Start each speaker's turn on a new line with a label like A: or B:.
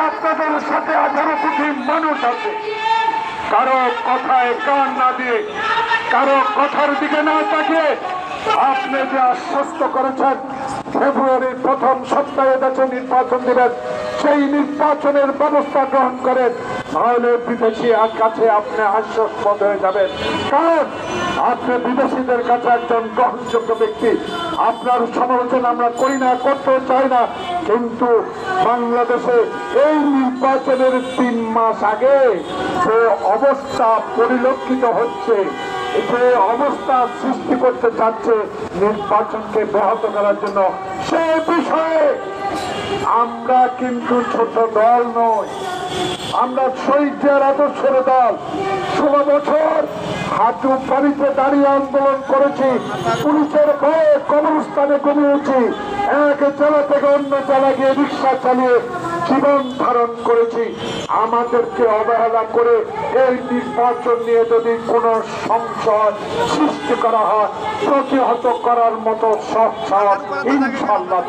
A: আপনাদের সাথে আঠারো কোটি মানুষ আছে। কারও কথায় কান না দিয়ে, কারও কথার দিকে না তাকিয়ে আপনি যে আশ্বস্ত করেছেন, ফেব্রুয়ারির প্রথম সপ্তাহে দেশে নির্বাচন দিবেন, সেই নির্বাচনের ব্যবস্থা গ্রহণ করেন, তাহলে বিদেশি আর কাছে আপনি আশ্বস্ত হয়ে যাবেন। কারণ আপনি বিদেশিদের কাছে একজন গ্রহণযোগ্য ব্যক্তি। আপনার সমালোচনা আমরা করি না করতে চাই না। কিন্তু বাংলাদেশে এই নির্বাচনের তিন মাস আগে যে অবস্থা পরিলক্ষিত হচ্ছে, যে অবস্থা সৃষ্টি করতে চাচ্ছে নির্বাচনকে ব্যাহত করার জন্য, সে বিষয়ে আমরা কিন্তু ছোট দল নই। আমরা শহীদের আদর্শের দল। ষোলো বছর হাঁটু পানিতে দাঁড়িয়ে আন্দোলন করেছি। পুলিশের ভয়ে কবরস্থানে কমিয়েছি জেলা থেকে অন্য চালা গিয়ে রিক্সা চালিয়ে জীবন ধারণ করেছি। আমাদেরকে অবহেলা করে এই নির্বাচন নিয়ে যদি কোনো সংশয় সৃষ্টি করা হয় প্রতিহত করার মতো সব ইনশাল্লাহ